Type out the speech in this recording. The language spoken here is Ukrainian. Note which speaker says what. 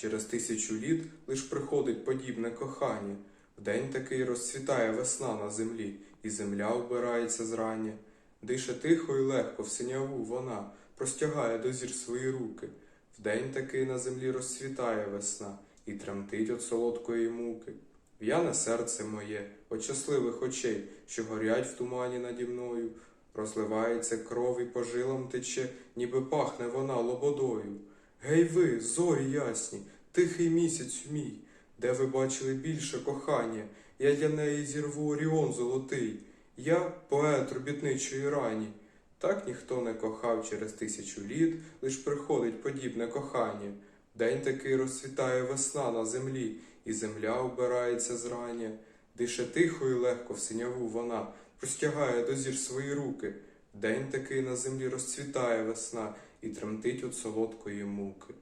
Speaker 1: Через тисячу літ лиш приходить подібне кохання. Вдень такий розцвітає весна на землі, і земля вбирається зрання. Дише тихо і легко в синяву вона простягає до зір свої руки. Вдень такий на землі розцвітає весна і тремтить от солодкої муки. В'яне серце моє, от щасливих очей, що горять в тумані наді мною, розливається кров і по жилам тече, ніби пахне вона лободою. Гей ви, зорі ясні, тихий місяць мій, де ви бачили більше кохання, я для неї зірву оріон золотий, я поет робітничої рані. Так ніхто не кохав через тисячу літ, лиш приходить подібне кохання. День такий розцвітає весна на землі, і земля вбирається зрання. Дише тихо і легко в синяву вона простягає до зір свої руки. День такий на землі розцвітає весна і тремтить від солодкої муки.